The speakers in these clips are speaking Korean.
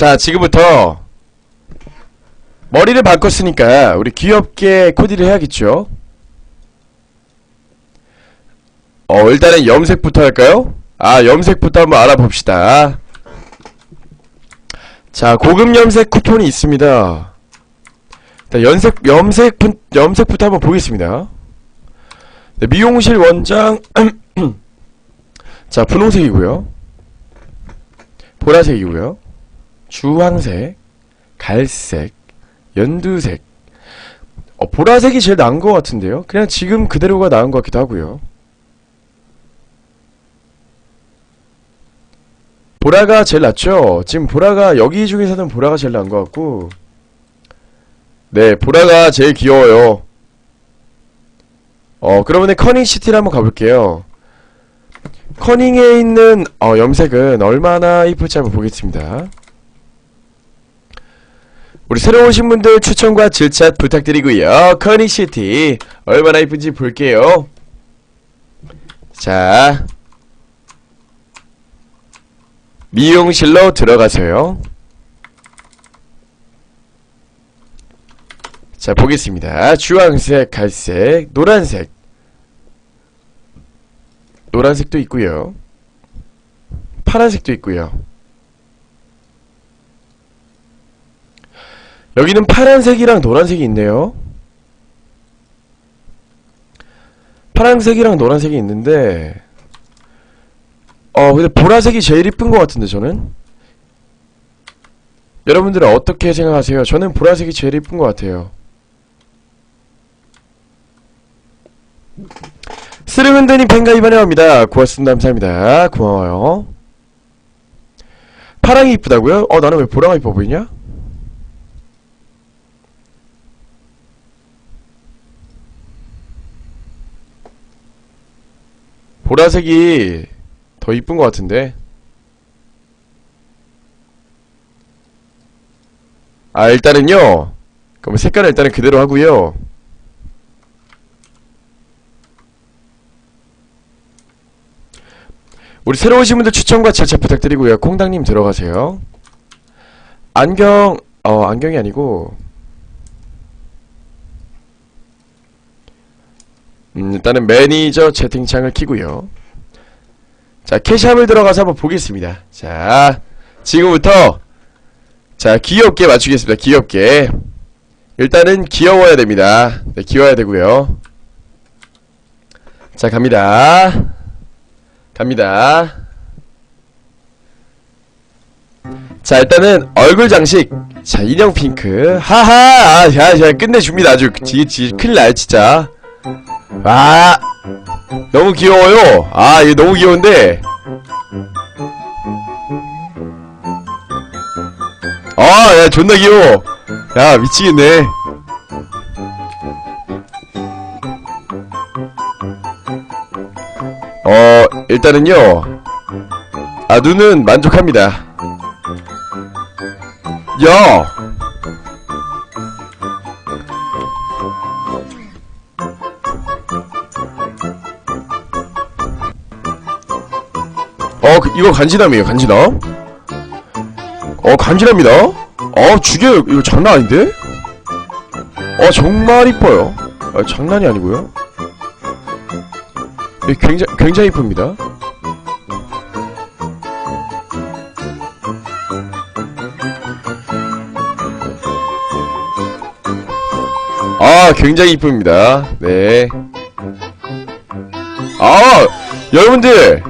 자, 지금부터 머리를 바꿨으니까 우리 귀엽게 코디를 해야겠죠? 어, 일단은 염색부터 할까요? 아, 염색부터 한번 알아봅시다. 자, 고급 염색 쿠폰이 있습니다. 일단 염색, 염색, 분- 염색부터 한번 보겠습니다. 네, 미용실 원장, 자, 분홍색이고요 보라색이고요 주황색, 갈색, 연두색. 어, 보라색이 제일 나은 것 같은데요? 그냥 지금 그대로가 나은 것 같기도 하고요. 보라가 제일 낫죠? 지금 보라가 여기 중에서는 보라가 제일 나은 것 같고 네, 보라가 제일 귀여워요. 어, 그러면 커닝시티를 한번 가볼게요. 커닝에 있는 어, 염색은 얼마나 이쁠지 한번 보겠습니다. 우리 새로 오신 분들 추천과 질샷 부탁드리고요. 커닝시티 얼마나 이쁜지 볼게요. 자, 미용실로 들어가세요. 자, 보겠습니다. 주황색, 갈색, 노란색. 노란색도 있고요. 파란색도 있고요. 여기는 파란색이랑 노란색이 있네요. 파란색이랑 노란색이 있는데 어 근데 보라색이 제일 이쁜 것 같은데 저는 여러분들은 어떻게 생각하세요? 저는 보라색이 제일 이쁜 것 같아요. 스르흔드님 팬가 이번에 옵니다. 고맙습니다. 감사합니다. 고마워요. 파랑이 이쁘다고요? 어 나는 왜 보라가 이뻐 보이냐? 보라색이 더 이쁜 것 같은데. 아 일단은요. 그럼 색깔은 일단은 그대로 하고요. 우리 새로 오신 분들 추천과 절차 부탁드리고요. 콩당님 들어가세요. 안경 어 안경이 아니고 음, 일단은 매니저 채팅창을 키고요. 자, 캐샵을 들어가서 한번 보겠습니다. 자, 지금부터 자, 귀엽게 맞추겠습니다. 귀엽게. 일단은 귀여워야 됩니다. 네, 귀여워야 되고요. 자, 갑니다. 갑니다. 자, 일단은 얼굴 장식. 자, 인형 핑크. 하하! 아, 야, 야, 끝내줍니다. 아주. 지, 지, 큰일 나요, 진짜. 아 너무 귀여워요. 아 이거 너무 귀여운데. 아야 존나 귀여워. 야 미치겠네. 어 일단은요. 아 눈은 만족합니다. 야 이거 간지남이에요, 간지남. 어, 간지납니다. 어, 죽여요. 이거 장난 아닌데? 어, 정말 이뻐요. 아, 장난이 아니고요. 이 굉장히, 굉장히 이쁩니다. 아, 굉장히 이쁩니다. 네. 아, 여러분들!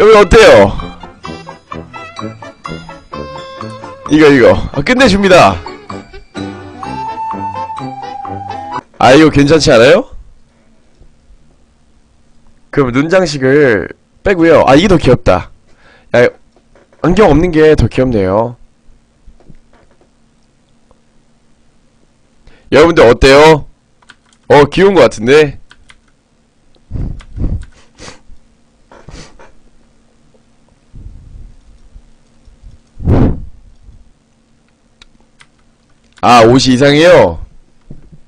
여러분 어때요? 이거 이거 아, 끝내줍니다 아 이거 괜찮지 않아요? 그럼 눈 장식을 빼고요 아 이게 더 귀엽다 야 안경 없는 게 더 귀엽네요 여러분들 어때요? 어 귀여운 것 같은데 아, 옷이 이상해요?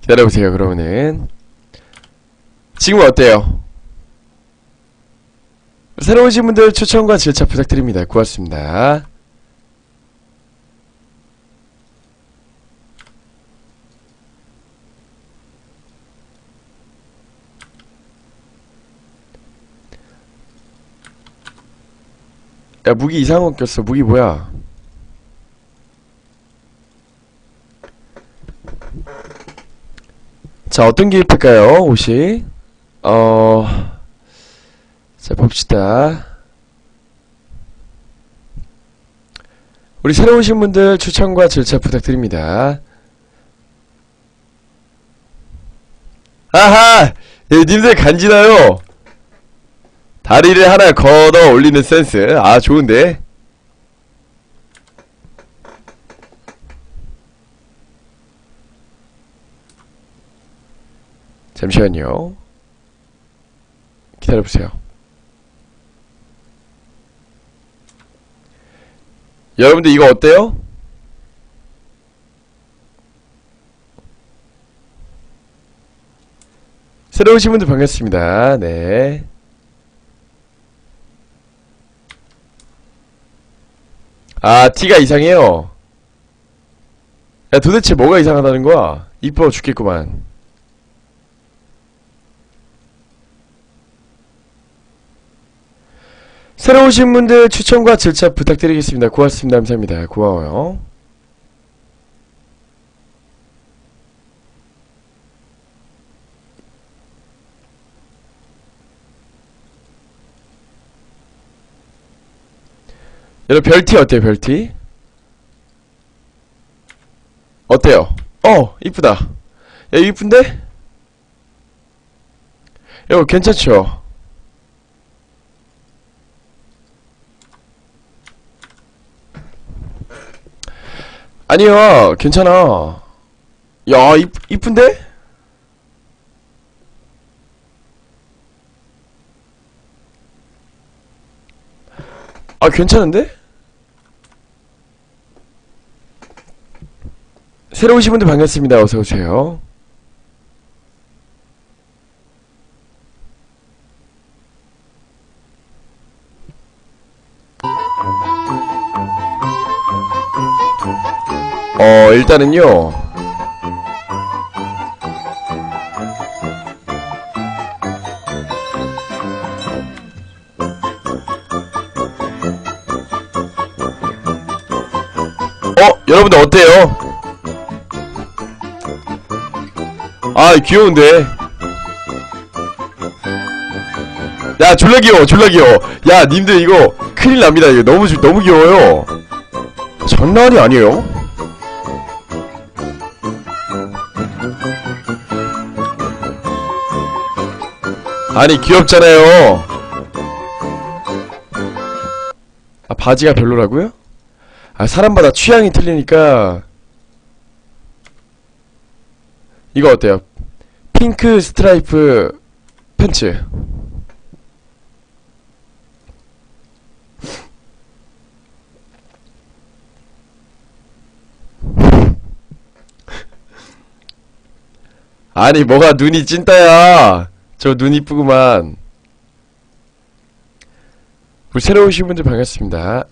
기다려보세요, 그러면은. 지금은 어때요? 새로 오신 분들 추천과 질차 부탁드립니다. 고맙습니다. 야 무기 이상한 거 꼈어. 무기 뭐야? 자 어떤 게 입힐까요? 옷이 어... 자 봅시다. 우리 새로 오신 분들 추천과 절차 부탁드립니다. 아하! 예, 님들 간지나요? 다리를 하나 걷어 올리는 센스. 아, 좋은데? 잠시만요. 기다려보세요. 여러분들 이거 어때요? 새로 오신 분들 반갑습니다. 네. 아, 티가 이상해요. 야, 도대체 뭐가 이상하다는 거야? 이뻐 죽겠구만. 새로 오신 분들 추천과 절차 부탁드리겠습니다. 고맙습니다. 감사합니다. 고마워요. 여러분 별티 어때요 별티? 어때요? 어 이쁘다 야 이쁜데? 이거 괜찮죠? 아니야 괜찮아 야 이, 이쁜데? 아 괜찮은데? 새로 오신 분들 반갑습니다 어서오세요 어 일단은요. 어 여러분들 어때요? 아 귀여운데. 야 졸라 귀여워 졸라 귀여워. 야 님들 이거 큰일 납니다. 이거 너무 주- 너무 귀여워요. 장난이 아니에요 아니 귀엽잖아요 아 바지가 별로라고요? 아 사람마다 취향이 틀리니까 이거 어때요? 핑크 스트라이프 팬츠 아니 뭐가 눈이 찐따야 저 눈 이쁘구만. 우리 새로 오신 분들 반갑습니다.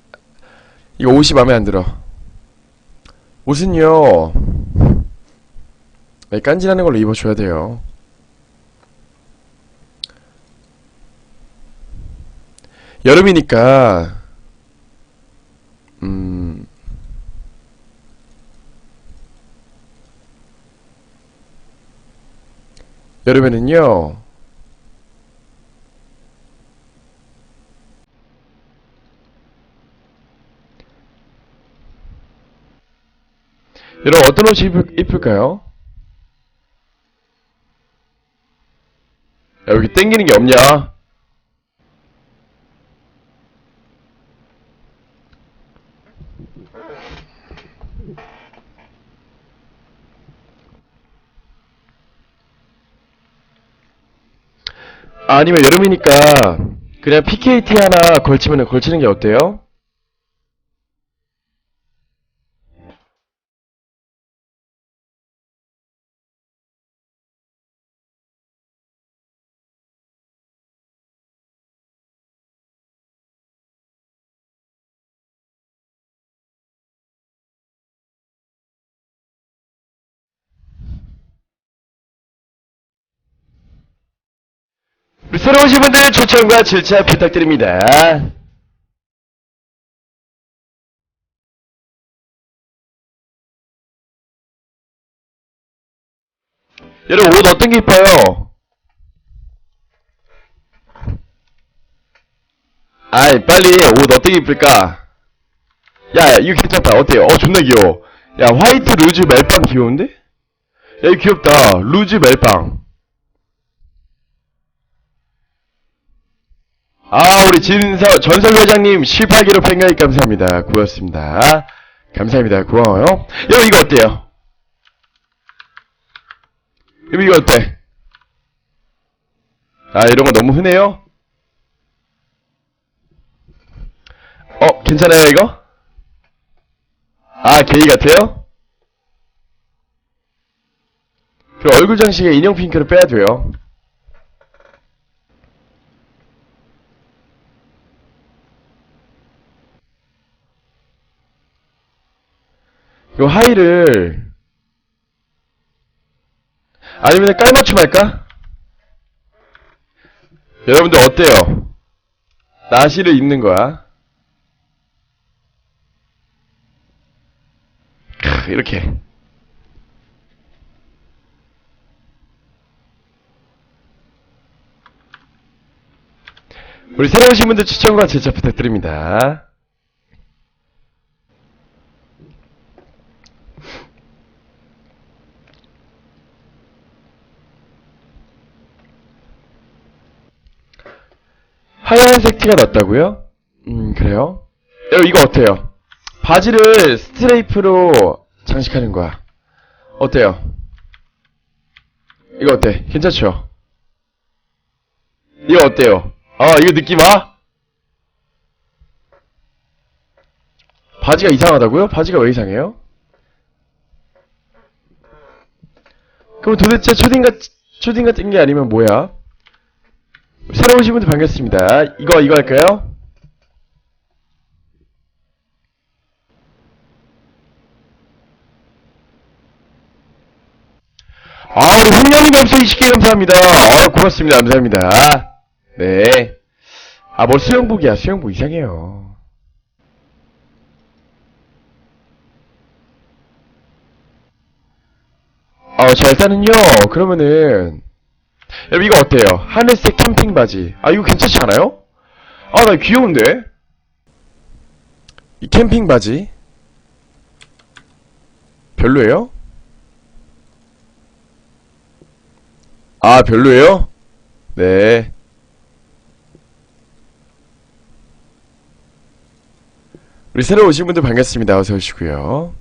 이거 옷이 마음에 안 들어. 옷은요 네, 깐진하는 걸로 입어줘야 돼요. 여름이니까 음 여름에는요 여러분 어떤 옷이 이쁠, 이쁠까요? 야, 여기 땡기는 게 없냐? 아니면 여름이니까 그냥 PKT 하나 걸치면 걸치는 게 어때요? 새로 오신 분들 추천과 질차 부탁드립니다. 여러분 옷 어떤 게 이뻐요? 아이 빨리 옷 어떻게 입을까? 야 이거 괜찮다 어때요? 어 존나 귀여워 야 화이트 루즈 멜빵 귀여운데? 야 이거 귀엽다 루즈 멜빵 아 우리 진서 전설 회장님 18기로 팬가입 감사합니다 고맙습니다 감사합니다 고마워요 여러분 이거 어때요? 여러분 이거 어때? 아 이런거 너무 흔해요? 어 괜찮아요 이거? 아 게이 같아요? 그럼 얼굴 장식에 인형 핑크를 빼야 돼요 요 하이를 아니면 깔맞춤 할까? 여러분들 어때요? 나시를 입는 거야. 크, 이렇게. 우리 새로 오신 분들 추천과 제차 부탁드립니다. 하얀색 티가 났다고요? 음, 그래요? 여러분, 이거 어때요? 바지를 스트레이프로 장식하는 거야. 어때요? 이거 어때? 괜찮죠? 이거 어때요? 아, 이거 느낌 와? 바지가 이상하다고요? 바지가 왜 이상해요? 그럼 도대체 초딩 같, 초딩 같은 게 아니면 뭐야? 새로 오신 분들 반갑습니다. 이거, 이거 할까요? 아, 우리 홍영이 감사 20개 감사합니다. 아, 고맙습니다. 감사합니다. 네. 아, 뭘 수영복이야. 수영복 이상해요. 어, 자, 일단은요, 그러면은, 여러분, 이거 어때요? 하늘색 캠핑 바지. 아, 이거 괜찮지 않아요? 아, 나 귀여운데? 이 캠핑 바지. 별로예요? 아, 별로예요? 네. 우리 새로 오신 분들 반갑습니다. 어서 오시고요.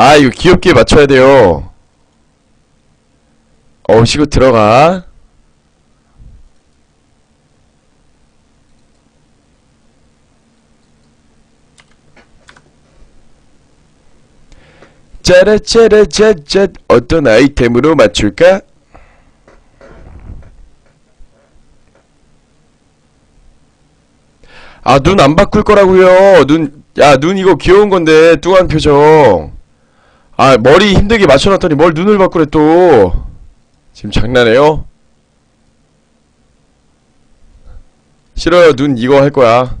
아, 이거 귀엽게 맞춰야 돼요. 어, 시고 들어가. 짜라짜라짜짜 어떤 아이템으로 맞출까? 아, 눈 안 바꿀 거라고요. 눈, 야, 눈 이거 귀여운 건데, 뚱한 표정. 아, 머리 힘들게 맞춰놨더니 뭘 눈을 바꾸래 또. 지금 장난해요? 싫어요. 눈 이거 할 거야.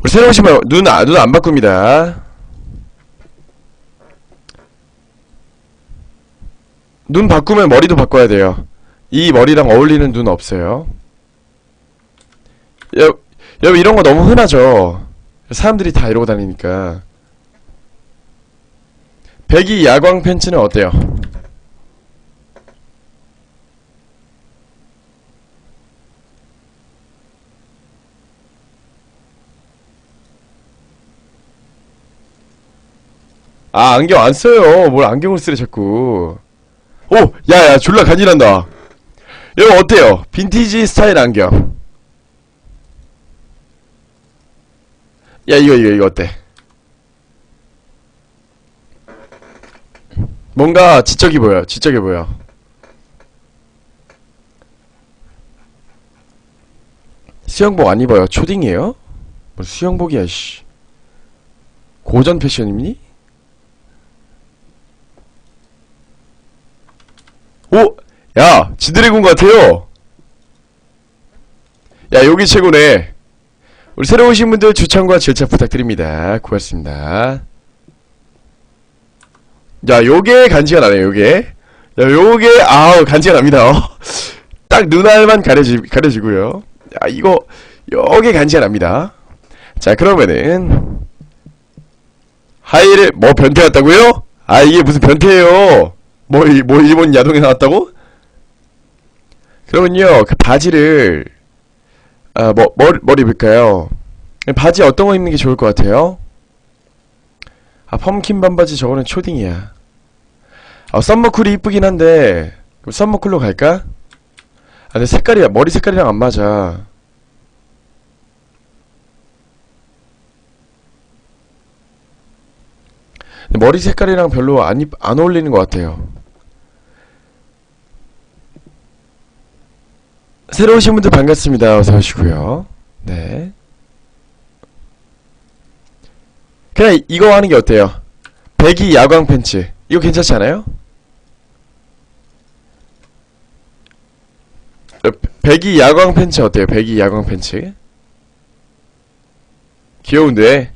우리 새로 오신 분, 눈, 아, 눈안 바꿉니다. 눈 바꾸면 머리도 바꿔야 돼요. 이 머리랑 어울리는 눈 없어요. 여, 여러분 이런 거 너무 흔하죠. 사람들이 다 이러고 다니니까. 배기 야광 팬츠는 어때요? 아 안경 안 써요. 뭘 안경을 쓰래 자꾸. 오, 야야 졸라 간지난다. 여러분 어때요? 빈티지 스타일 안경. 야 이거 이거 이거 어때? 뭔가 지적이 보여 지적이 보여 수영복 안 입어요 초딩이에요? 뭐 수영복이야 씨 고전 패션이니? 오! 야! 지드래곤 같아요! 야 여기 최고네 우리 새로 오신 분들 추천과 절차 부탁드립니다 고맙습니다 야, 요게 간지가 나네, 요게. 야, 요게, 아우, 간지가 납니다. 어. 딱 눈알만 가려지, 가려지고요. 야, 이거, 요게 간지가 납니다. 자, 그러면은, 하이를, 뭐, 변태 왔다고요? 아, 이게 무슨 변태예요? 뭐, 이- 뭐, 일본 야동에 나왔다고? 그러면요, 그 바지를, 아, 뭐, 뭘, 뭘 입을까요? 바지 어떤 거 입는 게 좋을 것 같아요? 아, 펌킨 반바지 저거는 초딩이야. 아, 썸머쿨이 이쁘긴 한데, 그럼 썸머쿨로 갈까? 아, 근데 색깔이, 머리 색깔이랑 안 맞아. 머리 색깔이랑 별로 안, 입, 안 어울리는 것 같아요. 새로 오신 분들 반갑습니다. 어서 오시고요. 네. 그냥 이- 이거 하는 게 어때요? 배기 야광 팬츠. 이거 괜찮지 않아요? 배기 야광 팬츠 어때요? 배기 야광 팬츠. 귀여운데.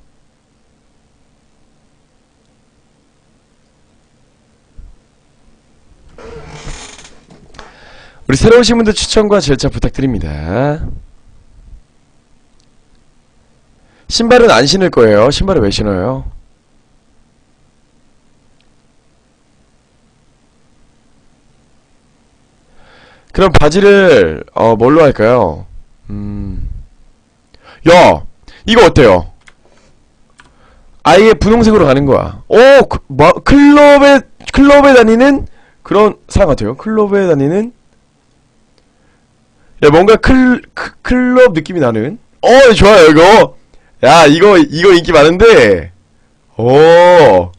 우리 새로 오신 분들 추천과 절차 부탁드립니다. 신발은 안 신을 거예요. 신발을 왜 신어요? 그럼 바지를 어 뭘로 할까요? 음. 야, 이거 어때요? 아예 분홍색으로 가는 거야. 오, 그, 뭐, 클럽에 클럽에 다니는 그런 사람 같아요. 클럽에 다니는 야 뭔가 클, 클 클럽 느낌이 나는. 어 좋아요 이거. 야 이거 이거 인기 많은데. 오.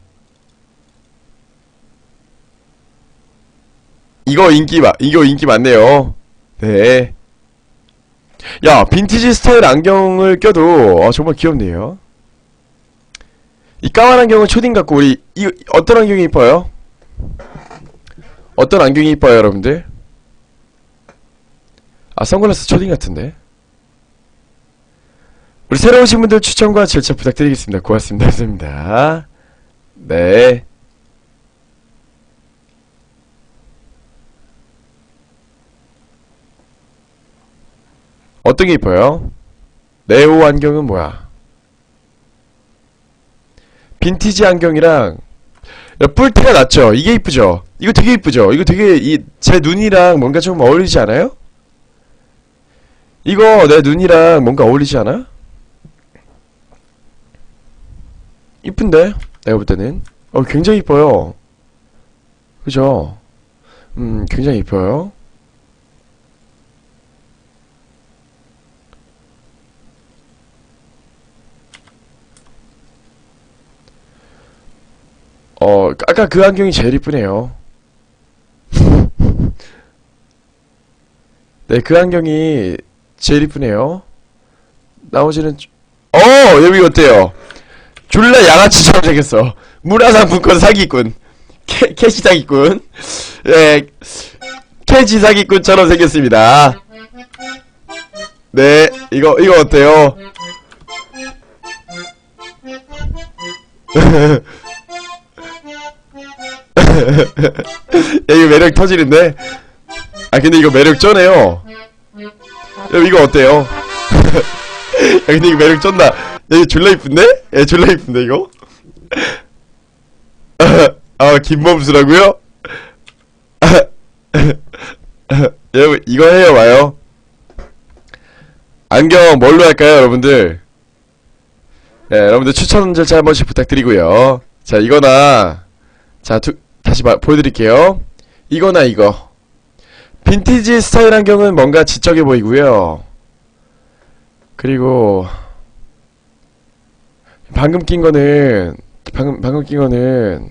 이거 인기 많 이거 인기 많네요. 네. 야 빈티지 스타일 안경을 껴도 어, 정말 귀엽네요. 이 까만 안경은 초딩 같고 우리 이 어떤 안경이 이뻐요? 어떤 안경이 이뻐요 여러분들? 아 선글라스 초딩 같은데 우리 새로 오신 분들 추천과 절차 부탁드리겠습니다 고맙습니다 감사합니다 네 어떤 게 이뻐요? 네오 안경은 뭐야? 빈티지 안경이랑 야, 뿔테가 낫죠? 이게 이쁘죠? 이거 되게 이쁘죠? 이거 되게 이 제 눈이랑 뭔가 좀 어울리지 않아요? 이거 내 눈이랑 뭔가 어울리지 않아? 이쁜데? 내가 볼 때는 어 굉장히 이뻐요 그죠? 음 굉장히 이뻐요 어 아까 그 안경이 제일 이쁘네요 네 그 안경이 제일 이쁘네요 나머지는 좀- 어 여기 어때요? 졸라 양아치처럼 생겼어. 문화상품권 사기꾼. 캐, 캐시 사기꾼. 네. 캐시 사기꾼처럼 생겼습니다. 네. 이거, 이거 어때요? 야, 이거 매력 터지는데? 아, 근데 이거 매력 쩌네요. 야, 이거 어때요? 야, 근데 이거 매력 쩐다. 야, 이거 졸라 이쁜데? 야, 졸라 이쁜데, 이거? 아, 김범수라고요? 여러분, 이거 해요, 와요. 안경 뭘로 할까요, 여러분들? 네, 여러분들 추천 절차 한 번씩 부탁드리고요. 자, 이거나, 자, 두, 다시 봐, 보여드릴게요. 이거나 이거. 빈티지 스타일 안경은 뭔가 지적해 보이고요. 그리고 방금 낀 거는 방금 방금 낀 거는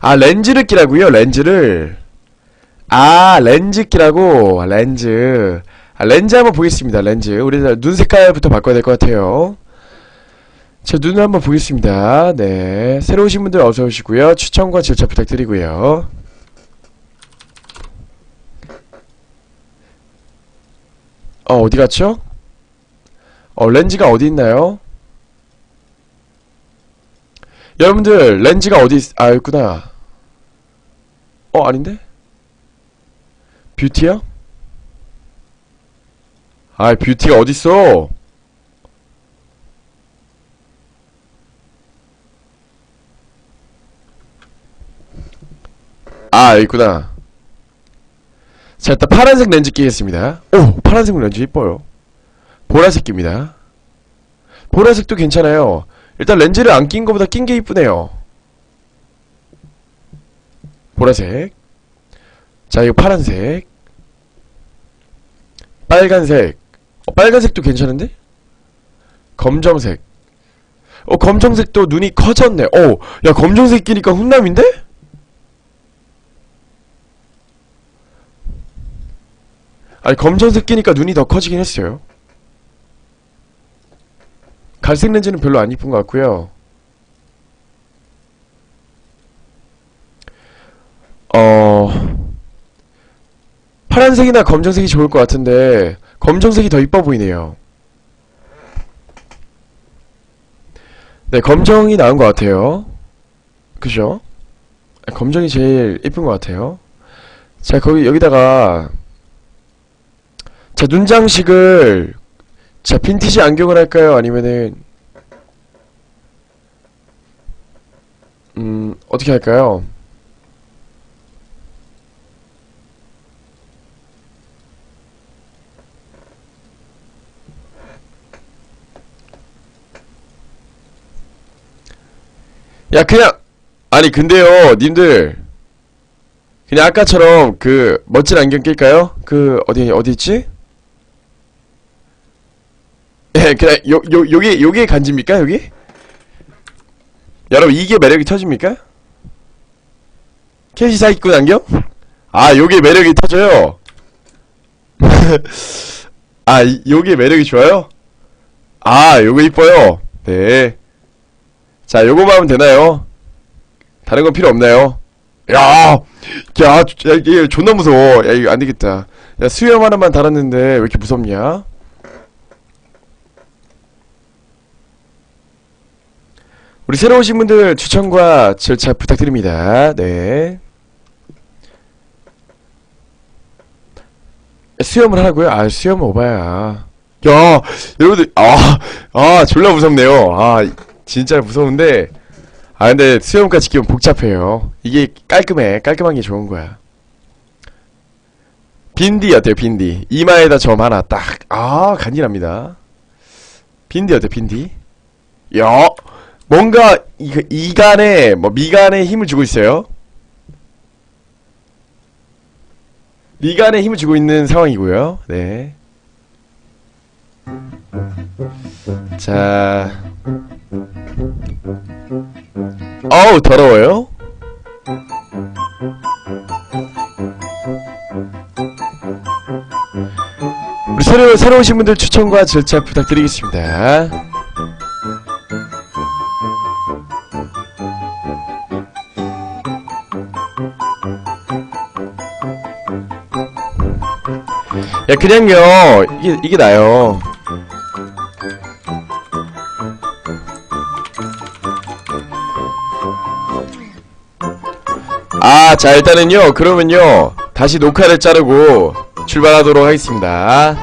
아 렌즈를 끼라고요 렌즈를 아 렌즈 끼라고 아, 렌즈 아 렌즈 한번 보겠습니다 렌즈 우리 눈 색깔부터 바꿔야 될 것 같아요 자, 눈을 한번 보겠습니다. 네. 새로 오신 분들 어서 오시고요. 추천과 절차 부탁드리고요. 어, 어디 갔죠? 어, 렌즈가 어디 있나요? 여러분들, 렌즈가 어디 있, 아, 있구나. 어, 아닌데? 뷰티요? 아, 뷰티가 어딨어? 아, 있구나. 자, 일단 파란색 렌즈 끼겠습니다. 오, 파란색 렌즈 이뻐요. 보라색 낍니다. 보라색도 괜찮아요. 일단 렌즈를 안낀 거보다 낀 게 이쁘네요. 보라색. 자, 이거 파란색. 빨간색. 어, 빨간색도 괜찮은데? 검정색. 어, 검정색도 눈이 커졌네. 어, 야, 검정색 끼니까 훈남인데? 아니, 검정색 끼니까 눈이 더 커지긴 했어요. 갈색 렌즈는 별로 안 이쁜 것 같고요. 어, 파란색이나 검정색이 좋을 것 같은데, 검정색이 더 이뻐 보이네요. 네, 검정이 나은 것 같아요. 그죠? 아, 검정이 제일 이쁜 것 같아요. 자, 거기, 여기다가, 자, 눈장식을, 자, 빈티지 안경을 할까요? 아니면은, 음, 어떻게 할까요? 야, 그냥, 아니, 근데요, 님들. 그냥 아까처럼 그, 멋진 안경 낄까요? 그, 어디, 어디 있지? 예, 그냥, 요, 요, 요게, 요게 간지입니까, 여기? 여러분, 이게 매력이 터집니까? 캐시 사기꾼 안경? 아, 요게 매력이 터져요. 아, 이- 요게 매력이 좋아요? 아, 요거 이뻐요. 네. 자, 요거만 하면 되나요? 다른 건 필요 없나요? 야, 야, 야, 이게 존나 무서워. 야, 이거 안 되겠다. 야, 수염 하나만 달았는데 왜 이렇게 무섭냐? 우리 새로 오신 분들 추천과 절차 부탁드립니다. 네. 수염을 하라고요? 아, 수염 오바야. 야, 여러분들, 아, 아, 졸라 무섭네요. 아, 진짜 무서운데, 아, 근데 수염까지 끼면 복잡해요. 이게 깔끔해. 깔끔한 게 좋은 거야. 빈디 어때요, 빈디? 이마에다 점 하나 딱. 아, 간지납니다. 빈디 어때요, 빈디? 야, 뭔가, 이, 이간에, 뭐, 미간에 힘을 주고 있어요. 미간에 힘을 주고 있는 상황이고요. 네. 자. 어우, 더러워요? 새로, 새로 오신 분들 추천과 절차 부탁드리겠습니다. 야, 그냥요. 이게, 이게 나요. 아, 자, 일단은요, 그러면요, 다시 녹화를 자르고 출발하도록 하겠습니다.